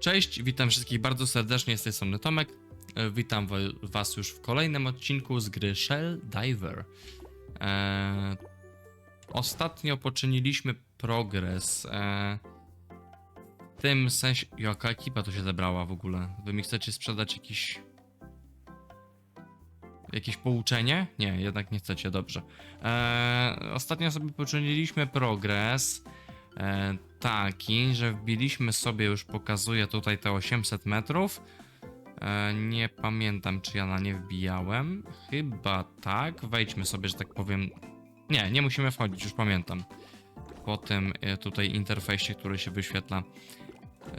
Cześć, witam wszystkich bardzo serdecznie, z tej strony Tomek. E, Witam wa- was już w kolejnym odcinku z gry Shell Diver. E, ostatnio poczyniliśmy progres. E, w tym sensie... Jaka ekipa tu się zebrała w ogóle? Wy mi chcecie sprzedać jakiś... Jakieś pouczenie? Nie, jednak nie chcecie, dobrze. E, ostatnio sobie poczyniliśmy progres. E, taki, że wbiliśmy sobie, już pokazuję tutaj te 800 metrów. E, nie pamiętam, czy ja na nie wbijałem. Chyba tak. Wejdźmy sobie, że tak powiem. Nie, nie musimy wchodzić, już pamiętam. Po tym e, tutaj interfejsie, który się wyświetla.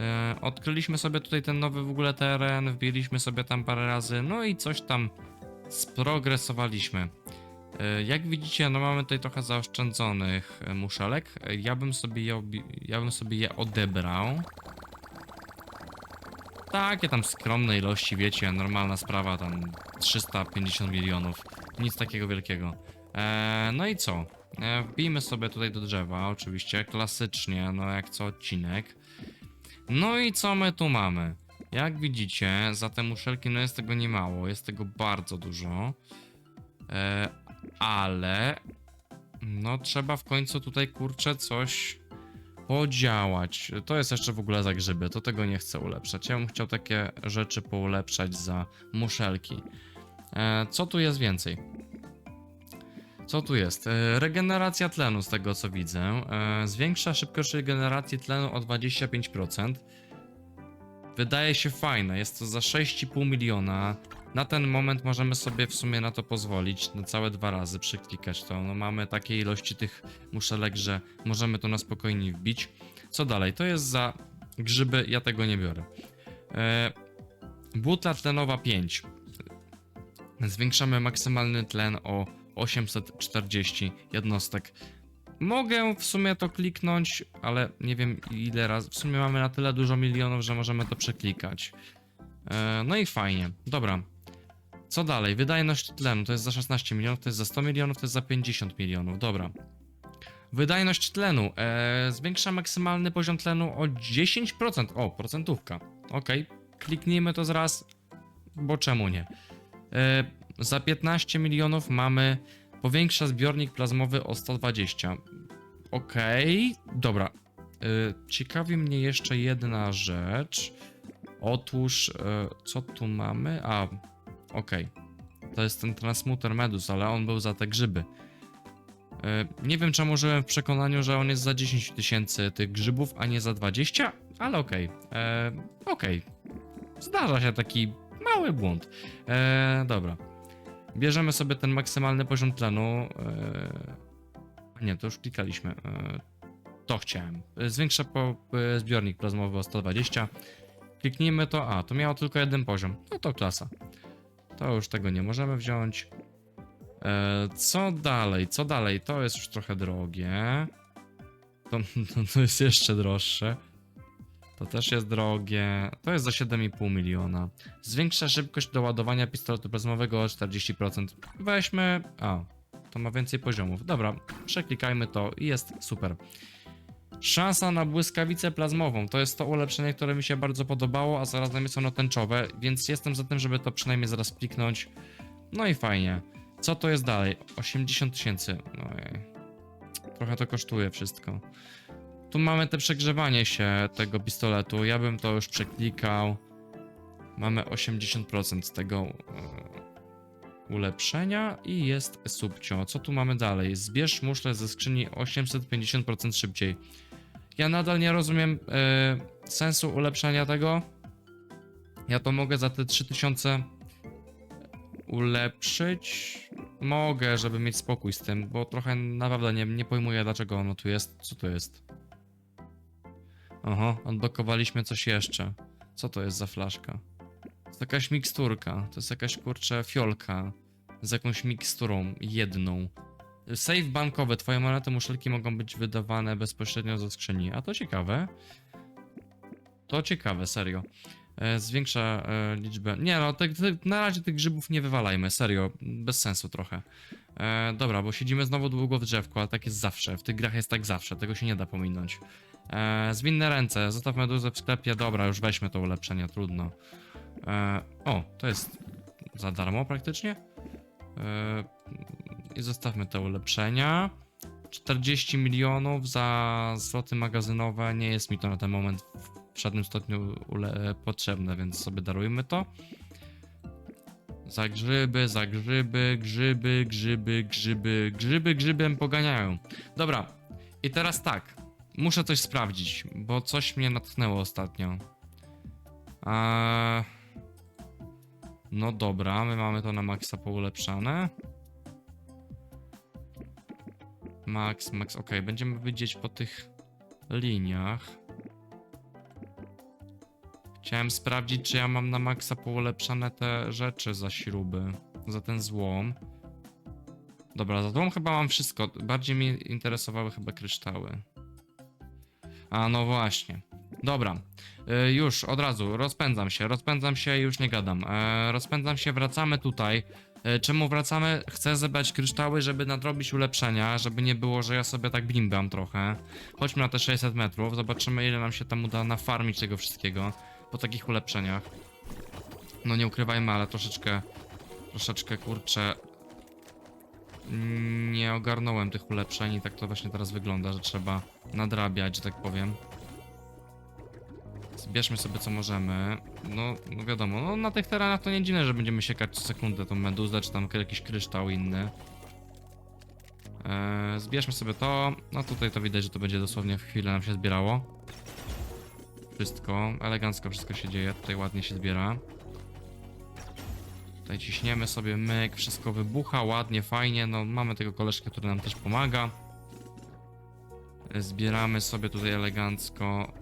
E, odkryliśmy sobie tutaj ten nowy w ogóle teren, wbiliśmy sobie tam parę razy, no i coś tam sprogresowaliśmy. E, Jak widzicie, no mamy tutaj trochę zaoszczędzonych e, muszelek. E, Ja bym sobie je, ja bym sobie je odebrał. Takie tam skromne ilości, wiecie, normalna sprawa, tam 350 milionów. Nic takiego wielkiego. E, no i co? E, wbijmy sobie tutaj do drzewa, oczywiście, klasycznie, no jak co odcinek. No i co my tu mamy? Jak widzicie, za te muszelki, no jest tego niemało, jest tego bardzo dużo. E, ale no trzeba w końcu tutaj kurczę coś podziałać. To jest jeszcze w ogóle za grzyby, to tego nie chcę ulepszać. Ja bym chciał takie rzeczy poulepszać za muszelki. E, co tu jest więcej? Co tu jest? E, regeneracja tlenu z tego co widzę. E, zwiększa szybkość regeneracji tlenu o 25%. Wydaje się fajne, jest to za 6,5 miliona. Na ten moment możemy sobie w sumie na to pozwolić, na całe dwa razy przeklikać to. No mamy takie ilości tych muszelek, że możemy to na spokojnie wbić. Co dalej? To jest za grzyby, ja tego nie biorę. E, butla tlenowa 5. Zwiększamy maksymalny tlen o 840 jednostek. Mogę w sumie to kliknąć, ale nie wiem ile razy. W sumie mamy na tyle dużo milionów, że możemy to przeklikać. E, no i fajnie. Dobra. Co dalej? Wydajność tlenu to jest za 16 milionów, to jest za 100 milionów, to jest za 50 milionów. Dobra. Wydajność tlenu. E, zwiększa maksymalny poziom tlenu o 10%. O, procentówka. Ok. Kliknijmy to zaraz, bo czemu nie? E, za 15 milionów mamy powiększa zbiornik plazmowy o 120. Ok. Dobra. E, ciekawi mnie jeszcze jedna rzecz. Otóż, e, co tu mamy? A, okej. To jest ten transmuter medus, ale on był za te grzyby. E, Nie wiem, czemu żyłem w przekonaniu, że on jest za 10 tysięcy tych grzybów, a nie za 20, ale okej. E, Okej. Zdarza się taki mały błąd. E, dobra. Bierzemy sobie ten maksymalny poziom tlenu. A nie, to już klikaliśmy. E, to chciałem. Zwiększa po, zbiornik plazmowy o 120. Kliknijmy to. A, to miało tylko jeden poziom. No to klasa. To już tego nie możemy wziąć. E, co dalej? Co dalej? To jest już trochę drogie. To, to, to jest jeszcze droższe. To też jest drogie. To jest za 7,5 miliona. Zwiększa szybkość doładowania pistoletu plazmowego o 40%. Weźmy. A, to ma więcej poziomów. Dobra, przeklikajmy to i jest super. Szansa na błyskawicę plazmową to jest to ulepszenie, które mi się bardzo podobało, a zarazem jest ono tęczowe, więc jestem za tym, żeby to przynajmniej zaraz kliknąć. No i fajnie. Co to jest dalej? 80 tysięcy. Ojej. Trochę to kosztuje wszystko. Tu mamy te przegrzewanie się tego pistoletu. Ja bym to już przeklikał. Mamy 80% z tego e, ulepszenia i jest subcio. Co tu mamy dalej? Zbierz muszle ze skrzyni 850% szybciej. Ja nadal nie rozumiem e, sensu ulepszenia tego. Ja to mogę za te 3000 ulepszyć. Mogę, żeby mieć spokój z tym, bo trochę naprawdę nie, nie pojmuję dlaczego ono tu jest. Co to jest? Oho, odblokowaliśmy coś jeszcze. Co to jest za flaszka? To jest jakaś miksturka. To jest jakaś kurczę fiolka z jakąś miksturą jedną. Save bankowy. Twoje monety muszelki mogą być wydawane bezpośrednio ze skrzyni. A to ciekawe. To ciekawe, serio. E, zwiększa e, liczbę. Nie no, te, te, na razie tych grzybów nie wywalajmy, serio. Bez sensu trochę. E, dobra, bo siedzimy znowu długo w drzewku, ale tak jest zawsze. W tych grach jest tak zawsze, tego się nie da pominąć. E, zwinne ręce, zostaw meduzę w sklepie, dobra, już weźmy to ulepszenie, trudno. E, o, to jest za darmo praktycznie. E, I zostawmy te ulepszenia. 40 milionów za zloty magazynowe nie jest mi to na ten moment w żadnym stopniu potrzebne, więc sobie darujmy to. Za grzyby, za grzyby, grzyby, grzyby, grzyby, grzyby, grzybem poganiają. Dobra, i teraz tak. Muszę coś sprawdzić, bo coś mnie natknęło ostatnio. Eee... No dobra, my mamy to na maksa poulepszane. Max, max, ok, będziemy widzieć po tych liniach. Chciałem sprawdzić, czy ja mam na maksa poulepszane te rzeczy za śruby, za ten złom. Dobra, za złom chyba mam wszystko. Bardziej mnie interesowały chyba kryształy. A no właśnie. Dobra. Y, już od razu rozpędzam się, rozpędzam się, już nie gadam. E, rozpędzam się, wracamy tutaj. E, czemu wracamy? Chcę zebrać kryształy, żeby nadrobić ulepszenia, żeby nie było, że ja sobie tak blimbam trochę. Chodźmy na te 600 metrów, zobaczymy ile nam się tam uda nafarmić tego wszystkiego po takich ulepszeniach. No nie ukrywajmy, ale troszeczkę, troszeczkę kurczę nie ogarnąłem tych ulepszeń i tak to właśnie teraz wygląda, że trzeba nadrabiać, że tak powiem. Zbierzmy sobie co możemy. No, no wiadomo, no na tych terenach to nie dziwne, że będziemy siekać co sekundę tą meduzę, czy tam jakiś kryształ inny. Eee, zbierzmy sobie to. No tutaj to widać, że to będzie dosłownie w chwilę nam się zbierało. Wszystko, elegancko wszystko się dzieje, tutaj ładnie się zbiera. Tutaj ciśniemy sobie myk, wszystko wybucha ładnie, fajnie. No mamy tego koleżkę, który nam też pomaga. Zbieramy sobie tutaj elegancko.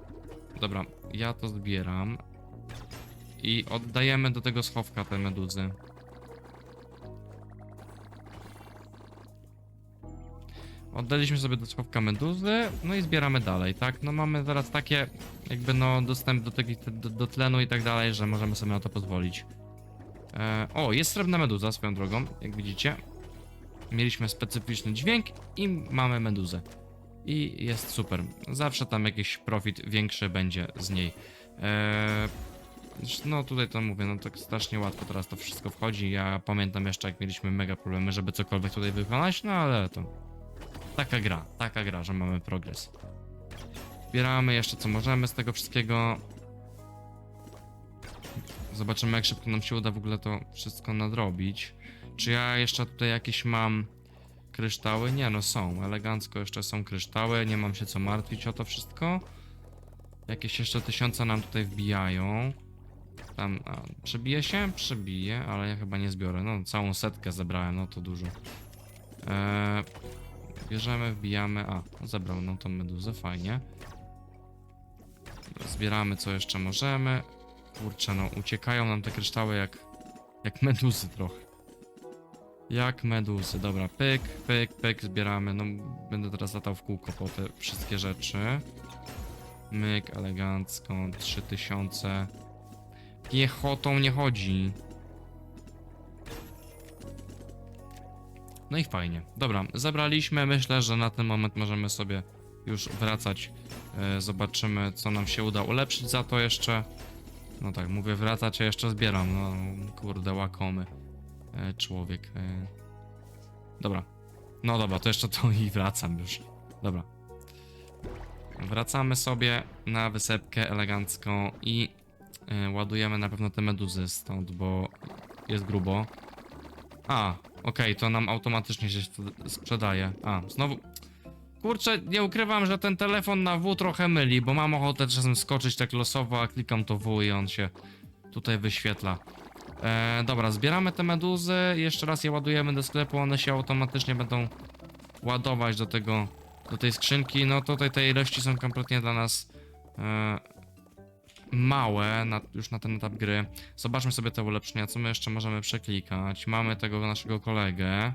Dobra, ja to zbieram. I oddajemy do tego schowka te meduzy. Oddaliśmy sobie do schowka meduzy, no i zbieramy dalej, tak? No mamy teraz takie, jakby no, dostęp do, tego, do, do tlenu i tak dalej, że możemy sobie na to pozwolić. E, o, jest srebrna meduza swoją drogą, jak widzicie. Mieliśmy specyficzny dźwięk i mamy meduzę. I jest super. Zawsze tam jakiś profit większy będzie z niej. E, no tutaj to mówię, no tak strasznie łatwo teraz to wszystko wchodzi. Ja pamiętam jeszcze jak mieliśmy mega problemy, żeby cokolwiek tutaj wykonać, no ale to taka gra, taka gra, że mamy progres. Zbieramy jeszcze co możemy z tego wszystkiego. Zobaczymy jak szybko nam się uda w ogóle to wszystko nadrobić. Czy ja jeszcze tutaj jakieś mam kryształy? Nie no są, elegancko jeszcze są kryształy, nie mam się co martwić o to wszystko. Jakieś jeszcze tysiące nam tutaj wbijają. Tam, a, przebije się? Przebije, ale ja chyba nie zbiorę. No, całą setkę zebrałem, no to dużo. Eee, bierzemy, wbijamy. A, zebrał nam tą meduzę, fajnie. Zbieramy co jeszcze możemy. Kurczę, no, uciekają nam te kryształy jak, jak meduzy trochę. Jak meduzy, dobra, pyk, pyk, pyk, zbieramy. No, będę teraz latał w kółko po te wszystkie rzeczy. Myk, elegancko, 3000. Piechotą nie chodzi. No i fajnie. Dobra, zebraliśmy. Myślę, że na ten moment możemy sobie już wracać. E, zobaczymy, co nam się uda ulepszyć za to jeszcze. No tak, mówię wracać, a jeszcze zbieram. No kurde, łakomy człowiek. E. Dobra. No dobra, to jeszcze to i wracam już. Dobra. Wracamy sobie na wysepkę elegancką i e, ładujemy na pewno te meduzy stąd, bo jest grubo. A, okej, to nam automatycznie się sprzed- sprzedaje. A, znowu... Kurczę, nie ukrywam, że ten telefon na W trochę myli, bo mam ochotę czasem skoczyć tak losowo, a klikam to W i on się tutaj wyświetla. E, dobra, zbieramy te meduzy, jeszcze raz je ładujemy do sklepu, one się automatycznie będą ładować do tego, do tej skrzynki. No tutaj te ilości są kompletnie dla nas e, małe na, już na ten etap gry. Zobaczmy sobie te ulepszenia, co my jeszcze możemy przeklikać. Mamy tego naszego kolegę.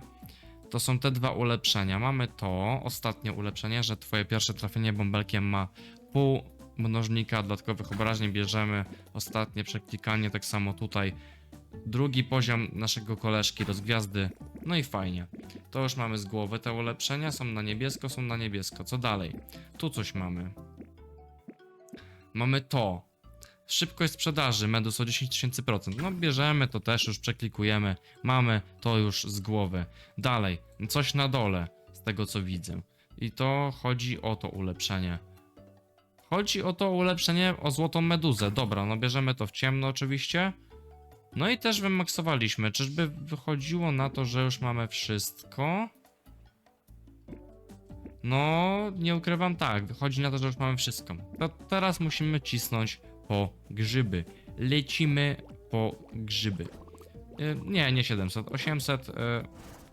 To są te dwa ulepszenia. Mamy to, ostatnie ulepszenie, że twoje pierwsze trafienie bąbelkiem ma pół mnożnika dodatkowych obrażeń. Bierzemy ostatnie przeklikanie, tak samo tutaj. Drugi poziom naszego koleżki, rozgwiazdy. No i fajnie. To już mamy z głowy. Te ulepszenia są na niebiesko, są na niebiesko. Co dalej? Tu coś mamy. Mamy to. Szybkość sprzedaży Medus o 10 tysięcy procent. No bierzemy to też, już przeklikujemy. Mamy to już z głowy. Dalej, coś na dole, z tego co widzę. I to chodzi o to ulepszenie. Chodzi o to ulepszenie o złotą meduzę. Dobra, no bierzemy to w ciemno oczywiście. No i też wymaksowaliśmy. Czyżby wychodziło na to, że już mamy wszystko? No, nie ukrywam tak. Wychodzi na to, że już mamy wszystko. To teraz musimy cisnąć po grzyby. Lecimy po grzyby. Y, Nie, nie 700, 800. y,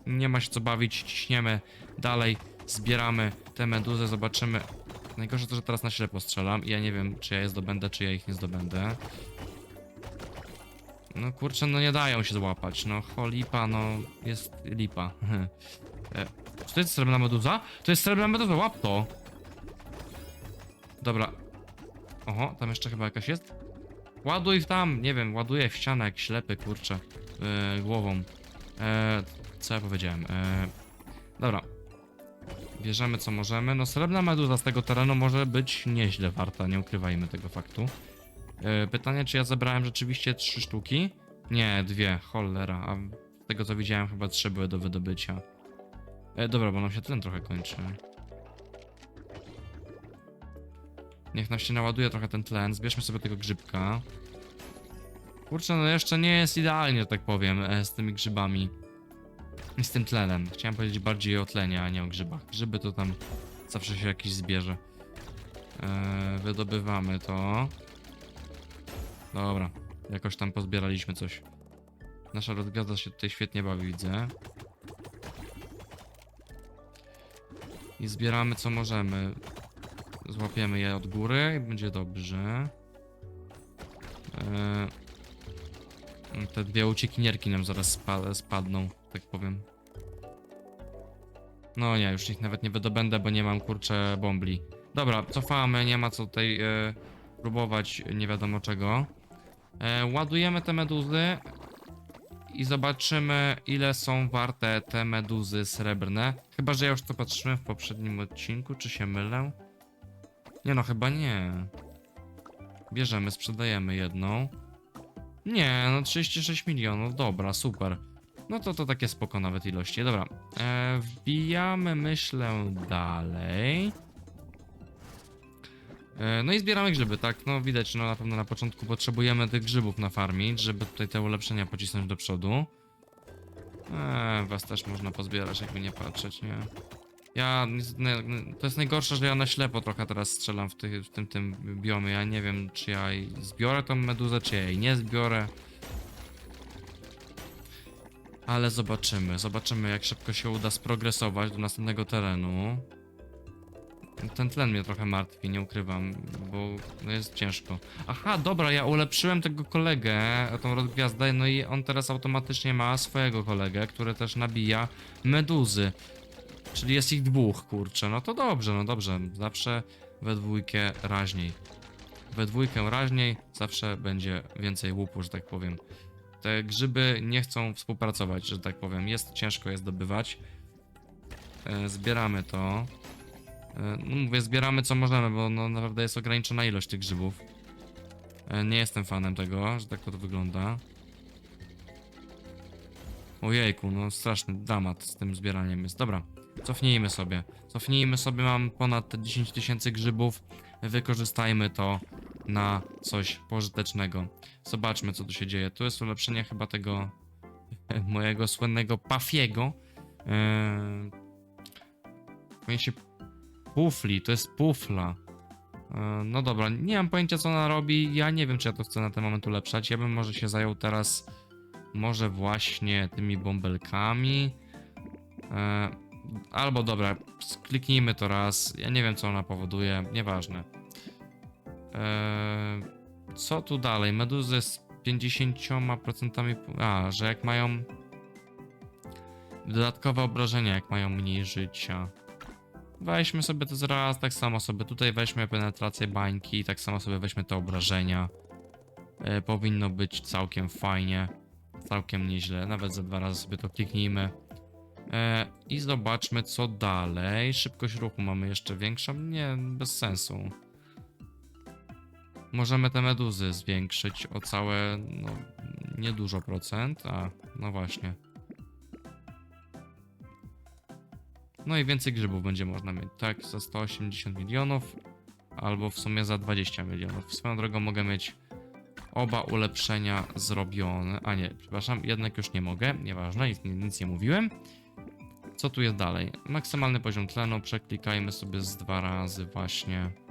Nie ma się co bawić, ciśniemy dalej, zbieramy te meduzy, zobaczymy. Najgorsze to, że teraz na ślepo strzelam ja nie wiem, czy ja je zdobędę, czy ja ich nie zdobędę. No kurczę, no nie dają się złapać, no cholipa, no jest lipa. E, Czy to jest srebrna meduza? To jest srebrna meduza, łap to! Dobra. Oho, tam jeszcze chyba jakaś jest? Ładuj w tam, nie wiem, ładuję w ścianę jak ślepy, kurczę, e, głową. E, co ja powiedziałem? E, dobra. Bierzemy co możemy. No srebrna meduza z tego terenu może być nieźle warta, nie ukrywajmy tego faktu. E, pytanie, czy ja zebrałem rzeczywiście trzy sztuki? Nie, dwie, cholera, a z tego co widziałem chyba trzy były do wydobycia. E, dobra, bo nam się tlen trochę kończy. Niech nam się naładuje trochę ten tlen, zbierzmy sobie tego grzybka. Kurczę, no jeszcze nie jest idealnie, że tak powiem, e, z tymi grzybami. I z tym tlenem. Chciałem powiedzieć bardziej o tlenie, a nie o grzybach. Grzyby to tam zawsze się jakiś zbierze. E, wydobywamy to. Dobra, jakoś tam pozbieraliśmy coś. Nasza rozgwiazda się tutaj świetnie bawi, widzę. I zbieramy co możemy. Złapiemy je od góry i będzie dobrze. Eee, te dwie uciekinierki nam zaraz spa spadną, tak powiem. No nie, już ich nawet nie wydobędę, bo nie mam kurczę bombli. Dobra, cofamy, nie ma co tutaj e, próbować nie wiadomo czego. E, ładujemy te meduzy i zobaczymy ile są warte te meduzy srebrne. Chyba, że ja już to patrzyłem w poprzednim odcinku, czy się mylę? Nie no, chyba nie. Bierzemy, sprzedajemy jedną. Nie, no 36 milionów, dobra, super. No to to takie spoko nawet ilości. Dobra, e, wbijamy myślę dalej. E, No i zbieramy grzyby, tak? No widać, no na pewno na początku potrzebujemy tych grzybów nafarmić, żeby tutaj te ulepszenia pocisnąć do przodu. Eee, was też można pozbierać, jakby nie patrzeć, nie? Ja, no, to jest najgorsze, że ja na ślepo trochę teraz strzelam w, tych, w tym, tym biomie. Ja nie wiem, czy ja zbiorę tą meduzę, czy ja jej nie zbiorę. Ale zobaczymy, zobaczymy jak szybko się uda sprogresować do następnego terenu. Ten tlen mnie trochę martwi, nie ukrywam, bo no jest ciężko. Aha, dobra, ja ulepszyłem tego kolegę, tą rozgwiazdę, no i on teraz automatycznie ma swojego kolegę, który też nabija meduzy. Czyli jest ich dwóch, kurczę, no to dobrze, no dobrze, zawsze we dwójkę raźniej. We dwójkę raźniej zawsze będzie więcej łupu, że tak powiem. Te grzyby nie chcą współpracować, że tak powiem. Jest ciężko je zdobywać. E, zbieramy to. E, No mówię, zbieramy co możemy, bo no naprawdę jest ograniczona ilość tych grzybów. E, Nie jestem fanem tego, że tak to wygląda. Ojejku, no straszny dramat z tym zbieraniem jest. Dobra, cofnijmy sobie. Cofnijmy sobie, mam ponad te 10 tysięcy grzybów. Wykorzystajmy to na coś pożytecznego. Zobaczmy, co tu się dzieje. Tu jest ulepszenie chyba tego mojego słynnego Pafiego. Eee, się Pufli, to jest pufla. E, No dobra, nie mam pojęcia co ona robi. Ja nie wiem, czy ja to chcę na ten moment ulepszać. Ja bym może się zajął teraz może właśnie tymi bąbelkami. E, Albo dobra, kliknijmy to raz. Ja nie wiem, co ona powoduje. Nieważne. E, Co tu dalej? Meduzy z 50%. pu- A, że jak mają dodatkowe obrażenia, jak mają mniej życia. Weźmy sobie to zaraz, tak samo sobie tutaj weźmy penetrację bańki, tak samo sobie weźmy te obrażenia. E, powinno być całkiem fajnie, całkiem nieźle, nawet za dwa razy sobie to kliknijmy. E, I zobaczmy co dalej. Szybkość ruchu mamy jeszcze większą? Nie, bez sensu. możemy te meduzy zwiększyć o całe, no, niedużo procent, a, no właśnie. No i więcej grzybów będzie można mieć, tak, za 180 milionów, albo w sumie za 20 milionów. Swoją drogą mogę mieć oba ulepszenia zrobione, a nie, przepraszam, jednak już nie mogę, nieważne, nic, nic nie mówiłem. Co tu jest dalej? Maksymalny poziom tlenu, przeklikajmy sobie z dwa razy właśnie.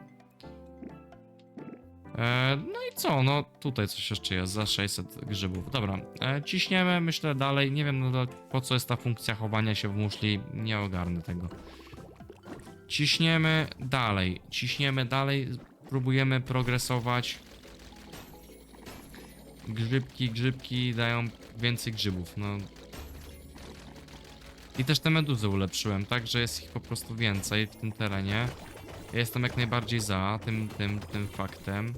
E, no i co? No tutaj coś jeszcze jest za 600 grzybów. Dobra, e, ciśniemy, myślę dalej. Nie wiem no, po co jest ta funkcja chowania się w muszli. Nie ogarnę tego. Ciśniemy dalej. Ciśniemy dalej. Próbujemy progresować. Grzybki, grzybki dają więcej grzybów. No. I też te meduzy ulepszyłem, tak, że jest ich po prostu więcej w tym terenie. Ja jestem jak najbardziej za tym, tym, tym faktem.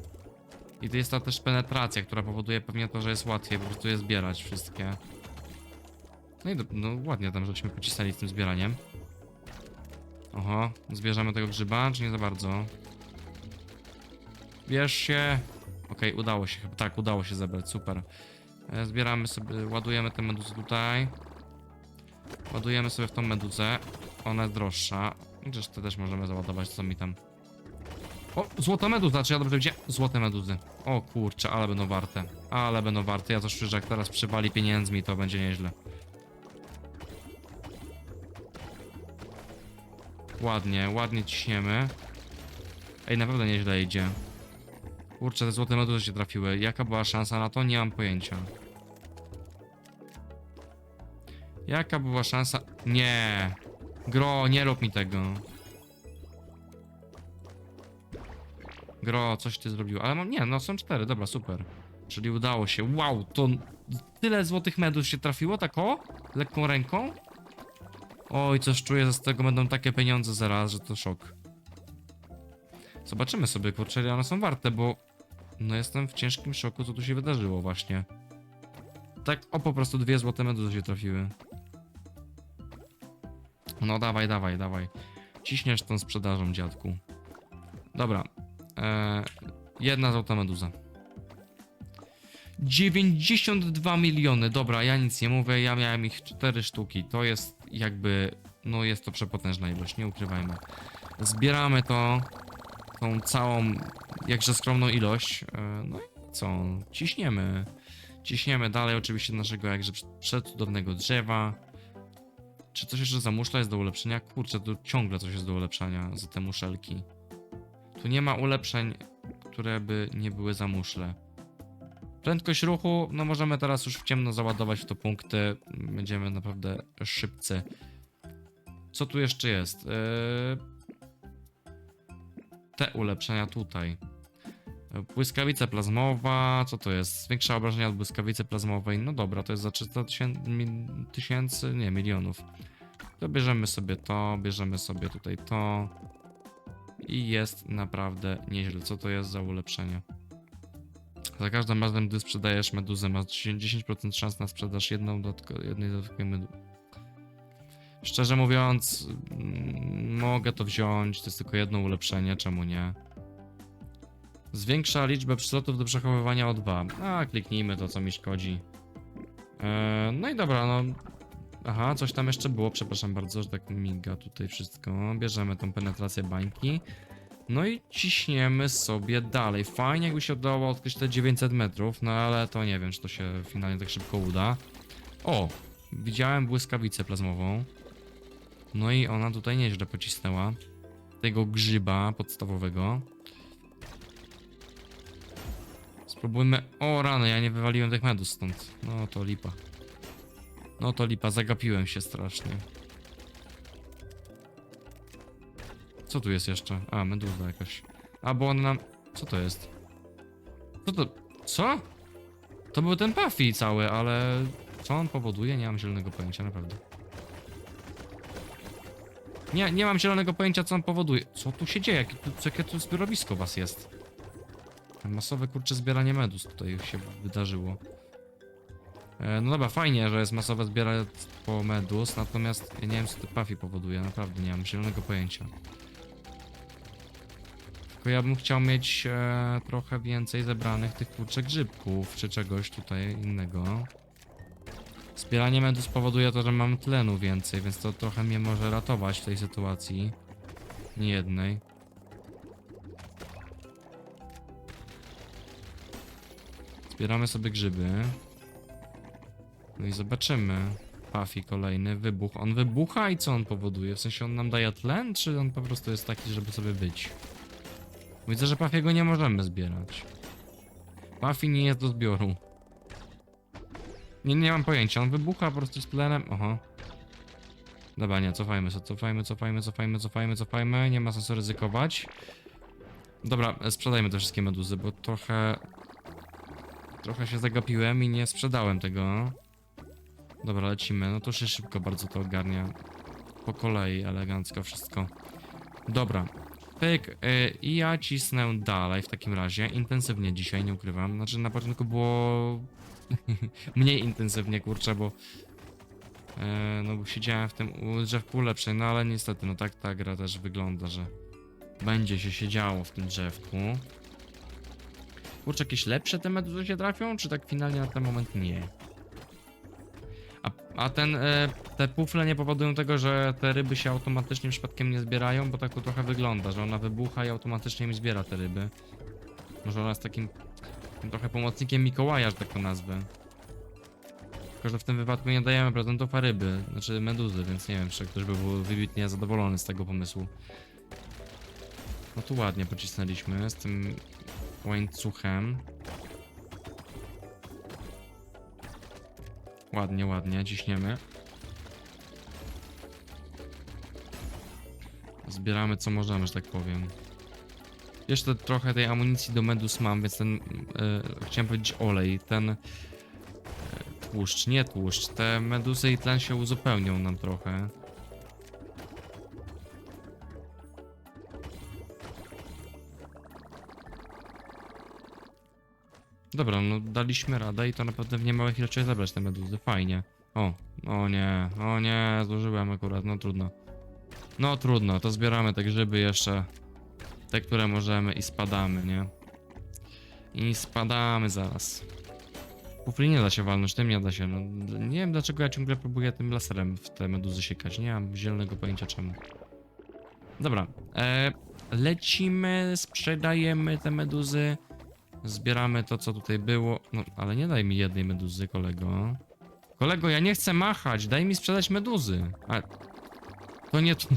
I to jest ta też penetracja, która powoduje pewnie to, że jest łatwiej po prostu je zbierać wszystkie. No i do, no ładnie tam żeśmy pocisnęli z tym zbieraniem. Oho, zbierzemy tego grzyba, czy nie za bardzo? Bierz się. Okej, udało się chyba. Tak, udało się zebrać, super. E, Zbieramy sobie, ładujemy tę meduzę tutaj. Ładujemy sobie w tą meduzę. Ona jest droższa. Chociaż to też możemy załadować, co mi tam. O, złota meduza, czy ja dobrze widziałem? Złote meduzy. O kurczę, ale będą warte. Ale będą warte. Ja czuję, że jak teraz przywali pieniędzmi, to będzie nieźle. Ładnie, ładnie ciśniemy. Ej, naprawdę nieźle idzie. Kurczę, te złote meduzy się trafiły. Jaka była szansa na to? Nie mam pojęcia. Jaka była szansa? Nie. Gro, nie rób mi tego. Gro, coś ty zrobił. Ale mam. Nie, no są cztery, dobra, super. Czyli udało się. Wow, to tyle złotych medus się trafiło, tak o? Lekką ręką? Oj, coś czuję, że z tego będą takie pieniądze zaraz, że to szok. Zobaczymy sobie, kurczę, ile one są warte, bo no jestem w ciężkim szoku, co tu się wydarzyło właśnie. Tak, o po prostu dwie złote meduzy się trafiły. No dawaj, dawaj, dawaj. Ciśniesz tą sprzedażą, dziadku. Dobra. Eee, jedna złota meduza. 92 miliony. Dobra, ja nic nie mówię, ja miałem ich 4 sztuki. To jest jakby, no jest to przepotężna ilość, nie ukrywajmy. Zbieramy to, tą całą, jakże skromną ilość. Eee, no i co? Ciśniemy. Ciśniemy dalej oczywiście naszego jakże przecudownego drzewa. Czy coś jeszcze za muszla jest do ulepszenia? Kurczę, tu ciągle coś jest do ulepszania za te muszelki. Tu nie ma ulepszeń, które by nie były za muszle. Prędkość ruchu, no możemy teraz już w ciemno załadować w to punkty. Będziemy naprawdę szybcy. Co tu jeszcze jest? Yy... Te ulepszenia tutaj. Błyskawica plazmowa, co to jest? Zwiększa obrażenia od błyskawicy plazmowej. No dobra, to jest za 300 tysięcy, nie, milionów. To bierzemy sobie to, bierzemy sobie tutaj to. I jest naprawdę nieźle. Co to jest za ulepszenie? Za każdym razem, gdy sprzedajesz meduzę, masz 10% szans na sprzedaż jedną dodatko- jednej dodatkowej meduzy. Szczerze mówiąc, mm, mogę to wziąć. To jest tylko jedno ulepszenie, czemu nie? Zwiększa liczbę przylotów do przechowywania o 2. A, kliknijmy to, co mi szkodzi. Eee, no i dobra, no. Aha, coś tam jeszcze było, przepraszam bardzo, że tak miga tutaj wszystko. Bierzemy tą penetrację bańki. No i ciśniemy sobie dalej. Fajnie jakby się udało odkryć te 900 metrów, no ale to nie wiem, czy to się finalnie tak szybko uda. O, widziałem błyskawicę plazmową. No i ona tutaj nieźle pocisnęła. Tego grzyba podstawowego. Spróbujmy. O rany, ja nie wywaliłem tych medus stąd. No to lipa. No to lipa, zagapiłem się strasznie. Co tu jest jeszcze? A, meduza jakaś. A, bo on nam... Co to jest? Co to... Co? To był ten Puffy cały, ale... Co on powoduje? Nie mam zielonego pojęcia, naprawdę. Nie, nie mam zielonego pojęcia, co on powoduje. Co tu się dzieje? Jakie tu, jakie tu zbiorowisko was jest? Masowe kurcze zbieranie medus tutaj się wydarzyło. E, no dobra, fajnie, że jest masowe zbieractwo medus, natomiast ja nie wiem co to Puffy powoduje, naprawdę nie mam zielonego pojęcia. Tylko ja bym chciał mieć e, trochę więcej zebranych tych kurczę grzybków, czy czegoś tutaj innego. Zbieranie medu spowoduje to, że mam tlenu więcej, więc to trochę mnie może ratować w tej sytuacji. Nie jednej. Zbieramy sobie grzyby. No i zobaczymy. Puffy kolejny, wybuch. On wybucha i co on powoduje? W sensie on nam daje tlen, czy on po prostu jest taki, żeby sobie być? Widzę, że Puffy'ego nie możemy zbierać. Puffy nie jest do zbioru. Nie, nie mam pojęcia, on wybucha po prostu z tlenem. Oho. Dobra, nie, cofajmy się, cofajmy, cofajmy, cofajmy, cofajmy, cofajmy. Nie ma sensu ryzykować. Dobra, e, sprzedajmy te wszystkie meduzy, bo trochę... Trochę się zagapiłem i nie sprzedałem tego. Dobra, lecimy. No to się szybko bardzo to ogarnia. Po kolei, elegancko wszystko. Dobra. Pyk. y, I ja cisnę dalej w takim razie. Intensywnie dzisiaj, nie ukrywam. Znaczy na początku było mniej intensywnie, kurczę, bo e, no bo siedziałem w tym drzewku lepszej, no ale niestety, no tak ta gra też wygląda, że będzie się siedziało w tym drzewku. Kurczę, jakieś lepsze te meduzy się trafią, czy tak finalnie na ten moment nie? A, a ten, e, te pufle nie powodują tego, że te ryby się automatycznie przypadkiem nie zbierają, bo tak to trochę wygląda, że ona wybucha i automatycznie mi zbiera te ryby. Może ona jest takim, takim trochę pomocnikiem Mikołaja, że tak to nazwę. Tylko, że w tym wypadku nie dajemy prezentów, a ryby, znaczy meduzy, więc nie wiem, czy ktoś by był wybitnie zadowolony z tego pomysłu. No tu ładnie pocisnęliśmy z tym łańcuchem. Ładnie, ładnie, ciśniemy. Zbieramy co możemy, że tak powiem. Jeszcze trochę tej amunicji do medus mam, więc ten, e, chciałem powiedzieć olej, ten e, tłuszcz, nie tłuszcz, te medusy i tlen się uzupełnią nam trochę. Dobra, no daliśmy radę i to naprawdę w niemałych ilościach zebrać te meduzy, fajnie. O, o nie, o nie, zużyłem akurat, no trudno. No trudno, to zbieramy te grzyby jeszcze, te, które możemy i spadamy, nie? I spadamy zaraz. Pufli nie da się walnąć, tym nie da się, no. Nie wiem dlaczego ja ciągle próbuję tym laserem w te meduzy siekać, nie mam zielonego pojęcia czemu. Dobra, e, lecimy, sprzedajemy te meduzy. Zbieramy to, co tutaj było. No, ale nie daj mi jednej meduzy, kolego. Kolego, ja nie chcę machać, daj mi sprzedać meduzy. A to nie tu.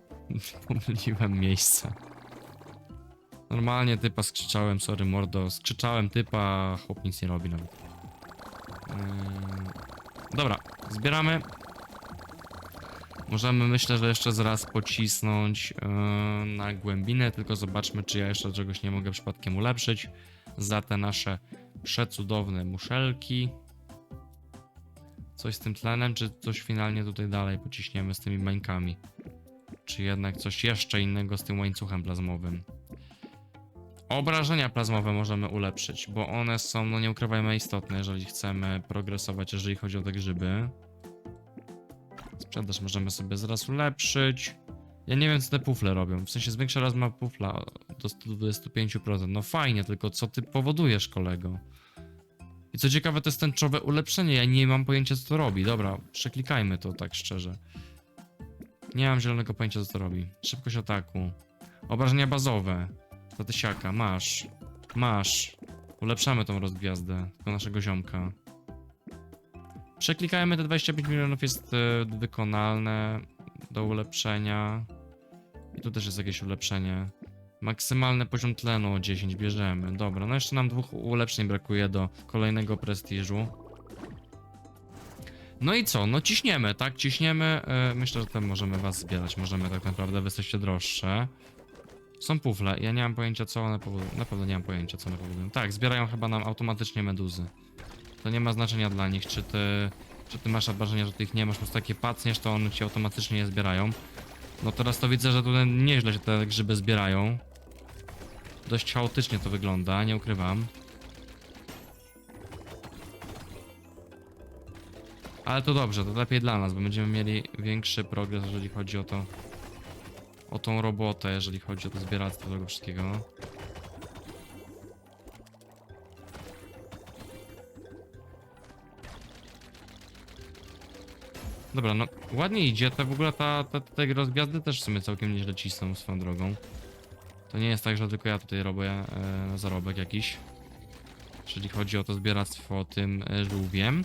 Pomyliłem miejsce. Normalnie typa skrzyczałem, sorry mordo. Skrzyczałem typa, chłop nic nie robi nawet. Yy... Dobra, zbieramy. Możemy myślę, że jeszcze zaraz pocisnąć yy, na głębinę, tylko zobaczmy, czy ja jeszcze czegoś nie mogę przypadkiem ulepszyć za te nasze przecudowne muszelki. Coś z tym tlenem, czy coś finalnie tutaj dalej pociśniemy z tymi bańkami? Czy jednak coś jeszcze innego z tym łańcuchem plazmowym? Obrażenia plazmowe możemy ulepszyć, bo one są, no nie ukrywajmy, istotne, jeżeli chcemy progresować, jeżeli chodzi o te grzyby. Sprzedaż możemy sobie zaraz ulepszyć. Ja nie wiem, co te pufle robią. W sensie zwiększa rozmiar pufla do 125%. No fajnie, tylko co ty powodujesz, kolego? I co ciekawe, to jest tęczowe ulepszenie. Ja nie mam pojęcia, co to robi. Dobra, przeklikajmy to tak szczerze. Nie mam zielonego pojęcia, co to robi. Szybkość ataku. Obrażenia bazowe. To tysiaka. Masz. Masz. Ulepszamy tą rozgwiazdę. Tylko naszego ziomka. Przeklikajmy te 25 milionów jest e, wykonalne do ulepszenia. I tu też jest jakieś ulepszenie. Maksymalny poziom tlenu o 10 bierzemy. Dobra, no jeszcze nam dwóch ulepszeń brakuje do kolejnego prestiżu. No i co? No ciśniemy, tak? Ciśniemy. E, myślę, że tam możemy was zbierać. Możemy tak naprawdę, wy jesteście droższe. Są pufle. Ja nie mam pojęcia, co one powodują. Naprawdę nie mam pojęcia, co one powodują. Tak, zbierają chyba nam automatycznie meduzy. To nie ma znaczenia dla nich, czy ty, czy ty masz wrażenie, że ty ich nie masz, po prostu takie pacniesz, to one ci automatycznie je zbierają. No teraz to widzę, że tutaj nieźle się te grzyby zbierają. Dość chaotycznie to wygląda, nie ukrywam. Ale to dobrze, to lepiej dla nas, bo będziemy mieli większy progres, jeżeli chodzi o to, o tą robotę, jeżeli chodzi o to zbieractwo tego wszystkiego. Dobra, no ładnie idzie, to w ogóle ta, ta, te rozgwiazdy też w sumie całkiem nieźle cisną swoją drogą. To nie jest tak, że tylko ja tutaj robię e, zarobek jakiś. Jeżeli chodzi o to zbieractwo tym e, żółwiem.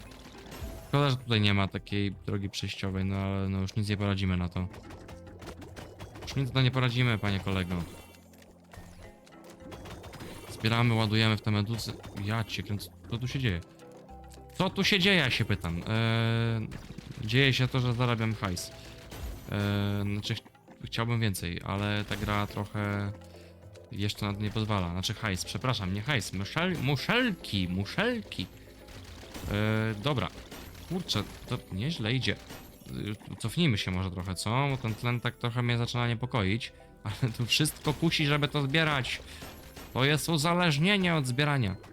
Szkoda, że tutaj nie ma takiej drogi przejściowej, no ale no już nic nie poradzimy na to. Już nic na nie poradzimy, panie kolego. Zbieramy, ładujemy w te meduzy. Ja cię kręcę, co tu się dzieje? Co tu się dzieje, ja się pytam. Eee, dzieje się to, że zarabiam hajs. Eee, znaczy, ch chciałbym więcej, ale ta gra trochę jeszcze na to nie pozwala. Znaczy hajs, przepraszam, nie hajs. Muszel muszelki, muszelki. Eee, dobra. Kurczę, to nieźle idzie. Eee, Cofnijmy się może trochę, co? Bo ten tlen tak trochę mnie zaczyna niepokoić. Ale tu wszystko kusi, żeby to zbierać. To jest uzależnienie od zbierania.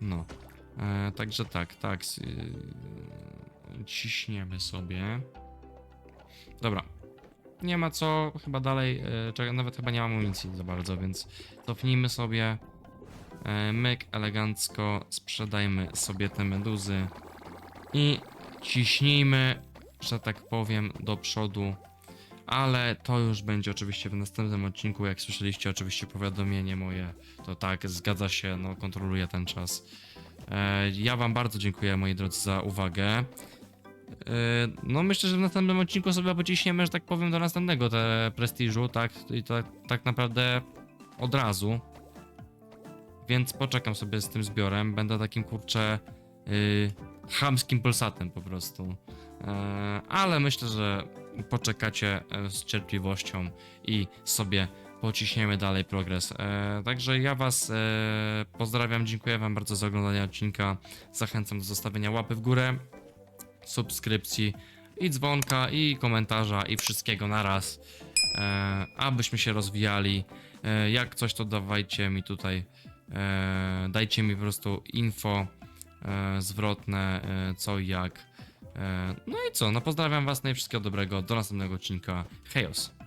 No. E, także tak, tak. Yy, ciśniemy sobie. Dobra. Nie ma co chyba dalej. E, nawet chyba nie mam amunicji za bardzo, więc cofnijmy sobie. E, myk elegancko. Sprzedajmy sobie te meduzy. I ciśnijmy, że tak powiem, do przodu. Ale to już będzie oczywiście w następnym odcinku. Jak słyszeliście, oczywiście powiadomienie moje, to tak, zgadza się, no kontroluję ten czas. E, ja Wam bardzo dziękuję, moi drodzy, za uwagę. E, no, myślę, że w następnym odcinku sobie pociśniemy, że tak powiem, do następnego te prestiżu, tak? I to tak naprawdę od razu. Więc poczekam sobie z tym zbiorem. Będę takim kurczę yy, chamskim polsatem po prostu. E, ale myślę, że poczekacie e, z cierpliwością i sobie pociśniemy dalej progres. E, także ja Was e, pozdrawiam, dziękuję Wam bardzo za oglądanie odcinka. Zachęcam do zostawienia łapy w górę, subskrypcji i dzwonka, i komentarza, i wszystkiego na raz, e, abyśmy się rozwijali. Jak coś, to dawajcie mi tutaj, dajcie mi po prostu info zwrotne, co i jak. E, no i co, no pozdrawiam Was, no i wszystkiego dobrego, do następnego odcinka. Hejos!